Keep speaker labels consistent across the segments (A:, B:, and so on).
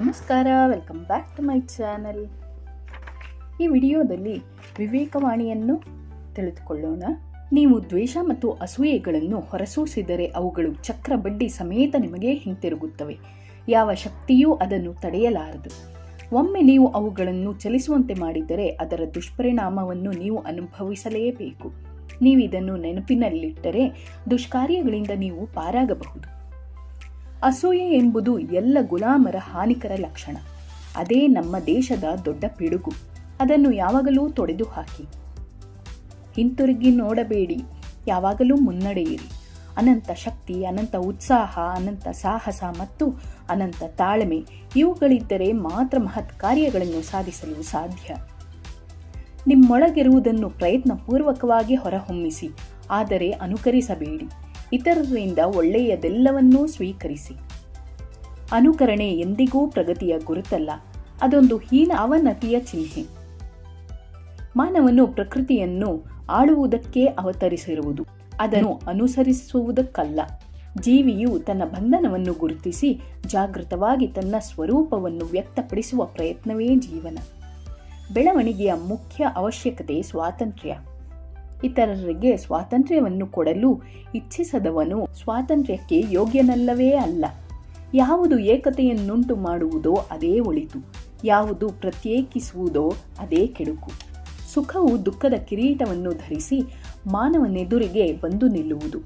A: ನಮಸ್ಕಾರ welcome back to my channel ಈ ವಿಡಿಯೋದಲ್ಲಿ ವಿವೇಕವಾಣಿಯನ್ನು ತಿಳಿದುಕೊಳ್ಳೋಣ. ನೀವು ದ್ವೇಷ ಮತ್ತು ಅಸೂಯೆಗಳನ್ನು ಹೊರಸೂಸಿದರೆ ಅವುಗಳು ಚಕ್ರ ಬಡ್ಡಿ ಸಮೇತ ನಿಮಗೆ ಹಿಂತಿರುಗುತ್ತವೆ. ಯಾವ ಶಕ್ತಿಯೂ ಅದನ್ನು ತಡೆಯಲಾರದು. ಒಮ್ಮೆ ನೀವು ಅವುಗಳನ್ನು ಚಲಿಸುವಂತೆ ಮಾಡಿದರೆ ಅದರ ದುಷ್ಪರಿಣಾಮವನ್ನು ನೀವು ಅನುಭವಿಸಲೇಬೇಕು. ನೀವಿದನ್ನು ನೆನಪಿನಲ್ಲಿಟ್ಟರೆ ದುಷ್ಕಾರ್ಯಗಳಿಂದ ನೀವು ಪಾರಾಗಬಹುದು. ಅಸೂಯೆ ಎಂಬುದು ಎಲ್ಲ ಗುಲಾಮರ ಹಾನಿಕರ ಲಕ್ಷಣ. ಅದೇ ನಮ್ಮ ದೇಶದ ದೊಡ್ಡ ಪಿಡುಗು. ಅದನ್ನು ಯಾವಾಗಲೂ ತೊಡೆದು ಹಾಕಿ ಹಿಂತಿರುಗಿ ನೋಡಬೇಡಿ. ಯಾವಾಗಲೂ ಮುನ್ನಡೆಯಿರಿ. ಅನಂತ ಶಕ್ತಿ, ಅನಂತ ಉತ್ಸಾಹ, ಅನಂತ ಸಾಹಸ ಮತ್ತು ಅನಂತ ತಾಳ್ಮೆ ಇವುಗಳಿದ್ದರೆ ಮಾತ್ರ ಮಹತ್ ಕಾರ್ಯಗಳನ್ನು ಸಾಧಿಸಲು ಸಾಧ್ಯ. ನಿಮ್ಮೊಳಗಿರುವುದನ್ನು ಪ್ರಯತ್ನಪೂರ್ವಕವಾಗಿ ಹೊರಹೊಮ್ಮಿಸಿ. ಆದರೆ ಅನುಕರಿಸಬೇಡಿ. ಇತರರಿಂದ ಒಳ್ಳೆಯದೆಲ್ಲವನ್ನೂ ಸ್ವೀಕರಿಸಿ. ಅನುಕರಣೆ ಎಂದಿಗೂ ಪ್ರಗತಿಯ ಗುರುತಲ್ಲ, ಅದೊಂದು ಹೀನ ಅವನತಿಯ ಚಿಹ್ನೆ. ಮಾನವನು ಪ್ರಕೃತಿಯನ್ನು ಆಳುವುದಕ್ಕೆ ಅವತರಿಸಿರುವುದು, ಅದನ್ನು ಅನುಸರಿಸುವುದಕ್ಕಲ್ಲ. ಜೀವಿಯು ತನ್ನ ಬಂಧನವನ್ನು ಗುರುತಿಸಿ ಜಾಗೃತವಾಗಿ ತನ್ನ ಸ್ವರೂಪವನ್ನು ವ್ಯಕ್ತಪಡಿಸುವ ಪ್ರಯತ್ನವೇ ಜೀವನ. ಬೆಳವಣಿಗೆಯ ಮುಖ್ಯ ಅವಶ್ಯಕತೆ ಸ್ವಾತಂತ್ರ್ಯ. ಇತರರಿಗೆ ಸ್ವಾತಂತ್ರ್ಯವನ್ನು ಕೊಡಲು ಇಚ್ಛಿಸದವನು ಸ್ವಾತಂತ್ರ್ಯಕ್ಕೆ ಯೋಗ್ಯನಲ್ಲವೇ ಅಲ್ಲ. ಯಾವುದು ಏಕತೆಯನ್ನುಂಟು ಮಾಡುವುದೋ ಅದೇ ಒಳಿತು. ಯಾವುದು ಪ್ರತ್ಯೇಕಿಸುವುದೋ ಅದೇ ಕೆಡುಕು. ಸುಖವು ದುಃಖದ ಕಿರೀಟವನ್ನು ಧರಿಸಿ ಮಾನವನೆದುರಿಗೆ ಬಂದು ನಿಲ್ಲುವುದು.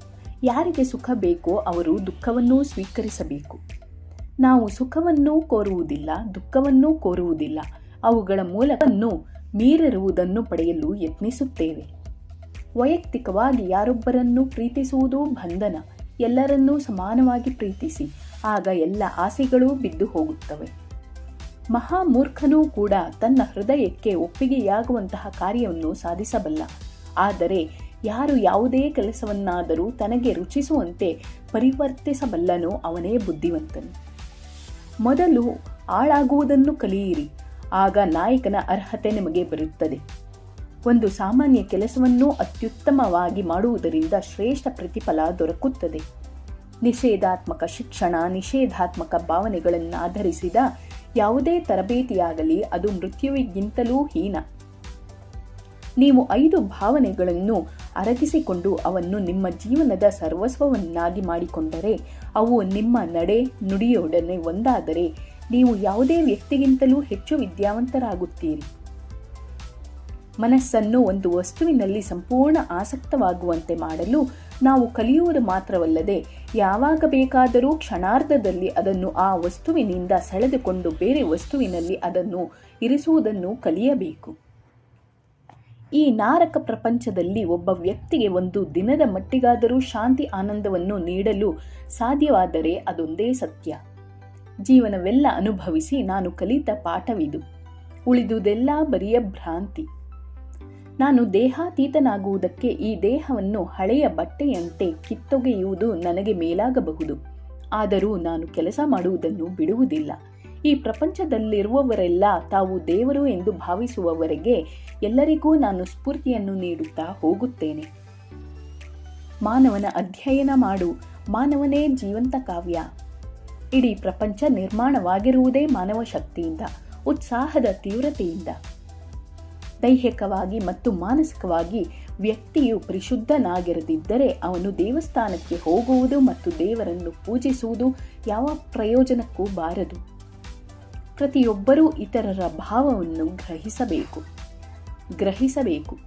A: ಯಾರಿಗೆ ಸುಖ ಬೇಕೋ ಅವರು ದುಃಖವನ್ನೂ ಸ್ವೀಕರಿಸಬೇಕು. ನಾವು ಸುಖವನ್ನೂ ಕೋರುವುದಿಲ್ಲ, ದುಃಖವನ್ನೂ ಕೋರುವುದಿಲ್ಲ. ಅವುಗಳ ಮೂಲಕವನ್ನು ಮೀರಿರುವುದನ್ನು ಪಡೆಯಲು ಯತ್ನಿಸುತ್ತೇವೆ. ವೈಯಕ್ತಿಕವಾಗಿ ಯಾರೊಬ್ಬರನ್ನು ಪ್ರೀತಿಸುವುದು ಬಂಧನ. ಎಲ್ಲರನ್ನೂ ಸಮಾನವಾಗಿ ಪ್ರೀತಿಸಿ, ಆಗ ಎಲ್ಲ ಆಸೆಗಳೂ ಬಿದ್ದು ಹೋಗುತ್ತವೆ. ಮಹಾಮೂರ್ಖನೂ ಕೂಡ ತನ್ನ ಹೃದಯಕ್ಕೆ ಒಪ್ಪಿಗೆಯಾಗುವಂತಹ ಕಾರ್ಯವನ್ನು ಸಾಧಿಸಬಲ್ಲ. ಆದರೆ ಯಾರು ಯಾವುದೇ ಕೆಲಸವನ್ನಾದರೂ ತನಗೆ ರುಚಿಸುವಂತೆ ಪರಿವರ್ತಿಸಬಲ್ಲನೋ ಅವನೇ ಬುದ್ಧಿವಂತನು. ಮೊದಲು ಆಳಾಗುವುದನ್ನು ಕಲಿಯಿರಿ, ಆಗ ನಾಯಕನ ಅರ್ಹತೆ ನಿಮಗೆ ಬರುತ್ತದೆ. ಒಂದು ಸಾಮಾನ್ಯ ಕೆಲಸವನ್ನು ಅತ್ಯುತ್ತಮವಾಗಿ ಮಾಡುವುದರಿಂದ ಶ್ರೇಷ್ಠ ಪ್ರತಿಫಲ ದೊರಕುತ್ತದೆ. ನಿಷೇಧಾತ್ಮಕ ಶಿಕ್ಷಣ, ನಿಷೇಧಾತ್ಮಕ ಭಾವನೆಗಳನ್ನು ಆಧರಿಸಿದ ಯಾವುದೇ ತರಬೇತಿಯಾಗಲಿ ಅದು ಮೃತ್ಯುವಿಗಿಂತಲೂ ಹೀನ. ನೀವು ಐದು ಭಾವನೆಗಳನ್ನು ಅರಗಿಸಿಕೊಂಡು ಅವನ್ನು ನಿಮ್ಮ ಜೀವನದ ಸರ್ವಸ್ವವನ್ನಾಗಿ ಮಾಡಿಕೊಂಡರೆ, ಅವು ನಿಮ್ಮ ನಡೆ ನುಡಿಯೊಡನೆ ಒಂದಾದರೆ, ನೀವು ಯಾವುದೇ ವ್ಯಕ್ತಿಗಿಂತಲೂ ಹೆಚ್ಚು ವಿದ್ಯಾವಂತರಾಗುತ್ತೀರಿ. ಮನಸ್ಸನ್ನು ಒಂದು ವಸ್ತುವಿನಲ್ಲಿ ಸಂಪೂರ್ಣ ಆಸಕ್ತವಾಗುವಂತೆ ಮಾಡಲು ನಾವು ಕಲಿಯುವುದು ಮಾತ್ರವಲ್ಲದೆ, ಯಾವಾಗ ಬೇಕಾದರೂ ಕ್ಷಣಾರ್ಧದಲ್ಲಿ ಅದನ್ನು ಆ ವಸ್ತುವಿನಿಂದ ಸೆಳೆದುಕೊಂಡು ಬೇರೆ ವಸ್ತುವಿನಲ್ಲಿ ಅದನ್ನು ಇರಿಸುವುದನ್ನು ಕಲಿಯಬೇಕು. ಈ ನಾರಕ ಪ್ರಪಂಚದಲ್ಲಿ ಒಬ್ಬ ವ್ಯಕ್ತಿಗೆ ಒಂದು ದಿನದ ಮಟ್ಟಿಗಾದರೂ ಶಾಂತಿ ಆನಂದವನ್ನು ನೀಡಲು ಸಾಧ್ಯವಾದರೆ ಅದೊಂದೇ ಸತ್ಯ. ಜೀವನವೆಲ್ಲ ಅನುಭವಿಸಿ ನಾನು ಕಲಿತ ಪಾಠವಿದು. ಉಳಿದುದೆಲ್ಲ ಬರಿಯ ಭ್ರಾಂತಿ. ನಾನು ದೇಹಾತೀತನಾಗುವುದಕ್ಕೆ ಈ ದೇಹವನ್ನು ಹಳೆಯ ಬಟ್ಟೆಯಂತೆ ಕಿತ್ತೊಗೆಯುವುದು ನನಗೆ ಮೇಲಾಗಬಹುದು. ಆದರೂ ನಾನು ಕೆಲಸ ಮಾಡುವುದನ್ನು ಬಿಡುವುದಿಲ್ಲ. ಈ ಪ್ರಪಂಚದಲ್ಲಿರುವವರೆಲ್ಲ ತಾವು ದೇವರು ಎಂದು ಭಾವಿಸುವವರೆಗೆ ಎಲ್ಲರಿಗೂ ನಾನು ಸ್ಫೂರ್ತಿಯನ್ನು ನೀಡುತ್ತಾ ಹೋಗುತ್ತೇನೆ. ಮಾನವನ ಅಧ್ಯಯನ ಮಾಡು. ಮಾನವನೇ ಜೀವಂತ ಕಾವ್ಯ. ಇಡೀ ಪ್ರಪಂಚ ನಿರ್ಮಾಣವಾಗಿರುವುದೇ ಮಾನವ ಶಕ್ತಿಯಿಂದ ಉತ್ಸಾಹದ ತೀವ್ರತೆಯಿಂದ. ದೈಹಿಕವಾಗಿ ಮತ್ತು ಮಾನಸಿಕವಾಗಿ ವ್ಯಕ್ತಿಯು ಪರಿಶುದ್ಧನಾಗಿರದಿದ್ದರೆ ಅವನು ದೇವಸ್ಥಾನಕ್ಕೆ ಹೋಗುವುದು ಮತ್ತು ದೇವರನ್ನು ಪೂಜಿಸುವುದು ಯಾವ ಪ್ರಯೋಜನಕ್ಕೂ ಬಾರದು. ಪ್ರತಿಯೊಬ್ಬರೂ ಇತರರ ಭಾವವನ್ನು ಗ್ರಹಿಸಬೇಕು. ಗ್ರಹಿಸಬೇಕು.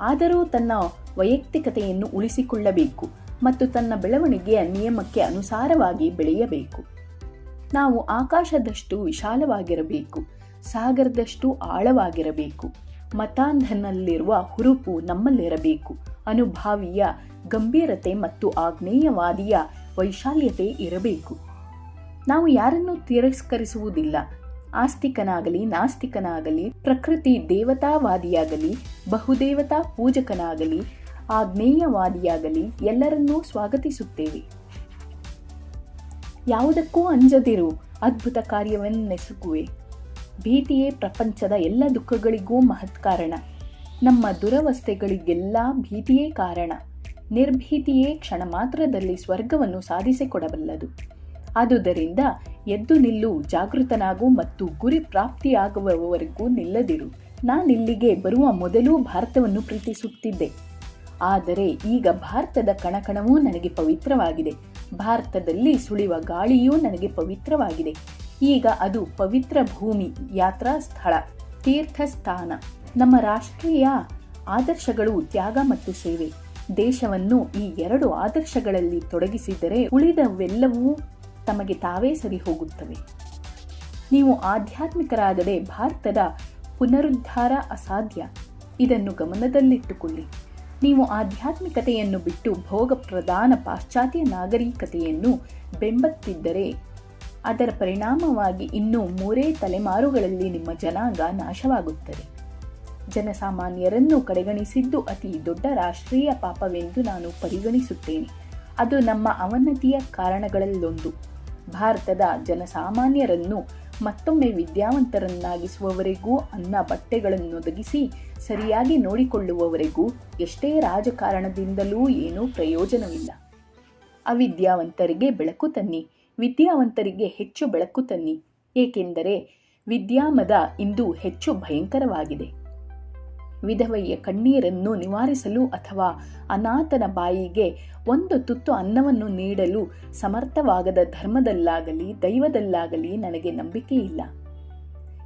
A: ಆದರೂ ತನ್ನ ವೈಯಕ್ತಿಕತೆಯನ್ನು ಉಳಿಸಿಕೊಳ್ಳಬೇಕು ಮತ್ತು ತನ್ನ ಬೆಳವಣಿಗೆಯ ನಿಯಮಕ್ಕೆ ಅನುಸಾರವಾಗಿ ಬೆಳೆಯಬೇಕು. ನಾವು ಆಕಾಶದಷ್ಟು ವಿಶಾಲವಾಗಿರಬೇಕು, ಸಾಗರದಷ್ಟು ಆಳವಾಗಿರಬೇಕು. ಮತಾಂಧನಲ್ಲಿರುವ ಹುರುಪು ನಮ್ಮಲ್ಲಿರಬೇಕು. ಅನುಭಾವಿಯ ಗಂಭೀರತೆ ಮತ್ತು ಆಗ್ನೇಯವಾದಿಯ ವೈಶಾಲ್ಯತೆ ಇರಬೇಕು. ನಾವು ಯಾರನ್ನು ತಿರಸ್ಕರಿಸುವುದಿಲ್ಲ. ಆಸ್ತಿಕನಾಗಲಿ ನಾಸ್ತಿಕನಾಗಲಿ, ಪ್ರಕೃತಿ ದೇವತಾವಾದಿಯಾಗಲಿ, ಬಹುದೇವತಾ ಪೂಜಕನಾಗಲಿ ಆಗ್ನೇಯವಾದಿಯಾಗಲಿ ಎಲ್ಲರನ್ನೂ ಸ್ವಾಗತಿಸುತ್ತೇವೆ. ಯಾವುದಕ್ಕೂ ಅಂಜದಿರು ಅದ್ಭುತ ಕಾರ್ಯವನ್ನೆಸಗುವೆ ಭೀತಿಯೇ ಪ್ರಪಂಚದ ಎಲ್ಲ ದುಃಖಗಳಿಗೂ ಮಹತ್ ಕಾರಣ. ನಮ್ಮ ದುರವಸ್ಥೆಗಳಿಗೆಲ್ಲ ಭೀತಿಯೇ ಕಾರಣ. ನಿರ್ಭೀತಿಯೇ ಕ್ಷಣ ಮಾತ್ರದಲ್ಲಿ ಸ್ವರ್ಗವನ್ನು ಸಾಧಿಸಿಕೊಡಬಲ್ಲದು. ಆದುದರಿಂದ ಎದ್ದು ನಿಲ್ಲು, ಜಾಗೃತನಾಗು ಮತ್ತು ಗುರಿ ಪ್ರಾಪ್ತಿಯಾಗುವವರೆಗೂ ನಿಲ್ಲದಿರು. ನಾನಿಲ್ಲಿಗೆ ಬರುವ ಮೊದಲು ಭಾರತವನ್ನು ಪ್ರೀತಿಸುತ್ತಿದ್ದೆ. ಆದರೆ ಈಗ ಭಾರತದ ಕಣಕಣವೂ ನನಗೆ ಪವಿತ್ರವಾಗಿದೆ. ಭಾರತದಲ್ಲಿ ಸುಳಿವ ಗಾಳಿಯೂ ನನಗೆ ಪವಿತ್ರವಾಗಿದೆ. ಈಗ ಅದು ಪವಿತ್ರ ಭೂಮಿ, ಯಾತ್ರಾ ಸ್ಥಳ, ತೀರ್ಥಸ್ಥಾನ. ನಮ್ಮ ರಾಷ್ಟ್ರೀಯ ಆದರ್ಶಗಳು ತ್ಯಾಗ ಮತ್ತು ಸೇವೆ. ದೇಶವನ್ನು ಈ ಎರಡು ಆದರ್ಶಗಳಲ್ಲಿ ತೊಡಗಿಸಿದರೆ ಉಳಿದವೆಲ್ಲವೂ ತಮಗೆ ತಾವೇ ಸರಿ ಹೋಗುತ್ತವೆ. ನೀವು ಆಧ್ಯಾತ್ಮಿಕರಾದರೆ ಭಾರತದ ಪುನರುದ್ಧಾರ ಅಸಾಧ್ಯ. ಇದನ್ನು ಗಮನದಲ್ಲಿಟ್ಟುಕೊಳ್ಳಿ. ನೀವು ಆಧ್ಯಾತ್ಮಿಕತೆಯನ್ನು ಬಿಟ್ಟು ಭೋಗ ಪ್ರಧಾನ ಪಾಶ್ಚಾತ್ಯ ನಾಗರಿಕತೆಯನ್ನು ಬೆಂಬತ್ತಿದ್ದರೆ ಅದರ ಪರಿಣಾಮವಾಗಿ ಇನ್ನೂ ಮೂರೇ ತಲೆಮಾರುಗಳಲ್ಲಿ ನಿಮ್ಮ ಜನಾಂಗ ನಾಶವಾಗುತ್ತದೆ. ಜನಸಾಮಾನ್ಯರನ್ನು ಕಡೆಗಣಿಸಿದ್ದು ಅತಿ ದೊಡ್ಡ ರಾಷ್ಟ್ರೀಯ ಪಾಪವೆಂದು ನಾನು ಪರಿಗಣಿಸುತ್ತೇನೆ. ಅದು ನಮ್ಮ ಅವನತಿಯ ಕಾರಣಗಳಲ್ಲೊಂದು. ಭಾರತದ ಜನಸಾಮಾನ್ಯರನ್ನು ಮತ್ತೊಮ್ಮೆ ವಿದ್ಯಾವಂತರನ್ನಾಗಿಸುವವರೆಗೂ, ಅನ್ನ ಬಟ್ಟೆಗಳನ್ನು ಒದಗಿಸಿ ಸರಿಯಾಗಿ ನೋಡಿಕೊಳ್ಳುವವರೆಗೂ ಎಷ್ಟೇ ರಾಜಕಾರಣದಿಂದಲೂ ಏನೂ ಪ್ರಯೋಜನವಿಲ್ಲ. ಅವಿದ್ಯಾವಂತರಿಗೆ ಬೆಳಕು ತನ್ನಿ. ವಿದ್ಯಾವಂತರಿಗೆ ಹೆಚ್ಚು ಬೆಳಕು ತನ್ನಿ. ಏಕೆಂದರೆ ವಿದ್ಯಾಮದ ಇಂದು ಹೆಚ್ಚು ಭಯಂಕರವಾಗಿದೆ. ವಿಧವೆಯ ಕಣ್ಣೀರನ್ನು ನಿವಾರಿಸಲು ಅಥವಾ ಅನಾಥನ ಬಾಯಿಗೆ ಒಂದು ತುತ್ತು ಅನ್ನವನ್ನು ನೀಡಲು ಸಮರ್ಥವಾಗದ ಧರ್ಮದಲ್ಲಾಗಲಿ ದೈವದಲ್ಲಾಗಲಿ ನನಗೆ ನಂಬಿಕೆ ಇಲ್ಲ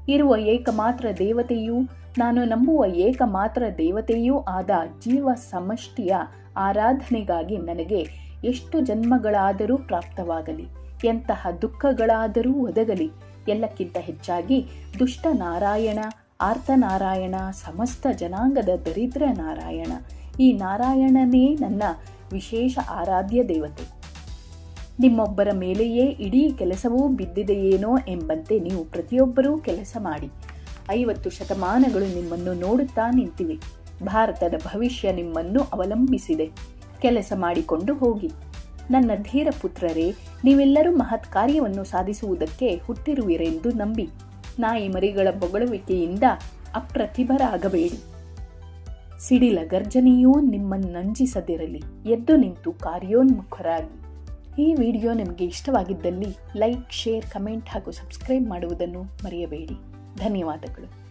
A: ಇರುವ ಏಕಮಾತ್ರ ದೇವತೆಯೂ, ನಾನು ನಂಬುವ ಏಕಮಾತ್ರ ದೇವತೆಯೂ ಆದ ಜೀವ ಸಮಷ್ಟಿಯ ಆರಾಧನೆಗಾಗಿ ನನಗೆ ಎಷ್ಟು ಜನ್ಮಗಳಾದರೂ ಪ್ರಾಪ್ತವಾಗಲಿ. ಎಂತಹ ದುಃಖಗಳಾದರೂ ಒದಗಲಿ. ಎಲ್ಲಕ್ಕಿಂತ ಹೆಚ್ಚಾಗಿ ದುಷ್ಟ ನಾರಾಯಣ ಆರ್ತನಾರಾಯಣ ಸಮಸ್ತ ಜನಾಂಗದ ದರಿದ್ರ ನಾರಾಯಣ. ಈ ನಾರಾಯಣನೇ ನನ್ನ ವಿಶೇಷ ಆರಾಧ್ಯ ದೇವತೆ. ನಿಮ್ಮೊಬ್ಬರ ಮೇಲೆಯೇ ಇಡೀ ಕೆಲಸವೂ ಬಿದ್ದಿದೆಯೇನೋ ಎಂಬಂತೆ ನೀವು ಪ್ರತಿಯೊಬ್ಬರೂ ಕೆಲಸ ಮಾಡಿ. ಐವತ್ತು ಶತಮಾನಗಳು ನಿಮ್ಮನ್ನು ನೋಡುತ್ತಾ ನಿಂತಿವೆ. ಭಾರತದ ಭವಿಷ್ಯ ನಿಮ್ಮನ್ನು ಅವಲಂಬಿಸಿದೆ. ಕೆಲಸ ಮಾಡಿಕೊಂಡು ಹೋಗಿ. ನನ್ನ ಧೀರ ಪುತ್ರರೇ, ನೀವೆಲ್ಲರೂ ಮಹತ್ ಕಾರ್ಯವನ್ನು ಸಾಧಿಸುವುದಕ್ಕೆ ಹುಟ್ಟಿರುವಿರೆಂದು ನಂಬಿ, ನಾಯಿ ಮರಿಗಳ ಬೊಗಳುವಿಕೆಯಿಂದ ಅಪ್ರತಿಭರಾಗಬೇಡಿ. ಸಿಡಿಲ ಗರ್ಜನೆಯೂ ನಿಮ್ಮನ್ನಂಜಿಸದಿರಲಿ ಎದ್ದು ನಿಂತು ಕಾರ್ಯೋನ್ಮುಖರಾಗಿ. ಈ ವಿಡಿಯೋ ನಿಮಗೆ ಇಷ್ಟವಾಗಿದ್ದಲ್ಲಿ ಲೈಕ್, ಶೇರ್, ಕಮೆಂಟ್ ಹಾಗೂ ಸಬ್ಸ್ಕ್ರೈಬ್ ಮಾಡುವುದನ್ನು ಮರೆಯಬೇಡಿ. ಧನ್ಯವಾದಗಳು.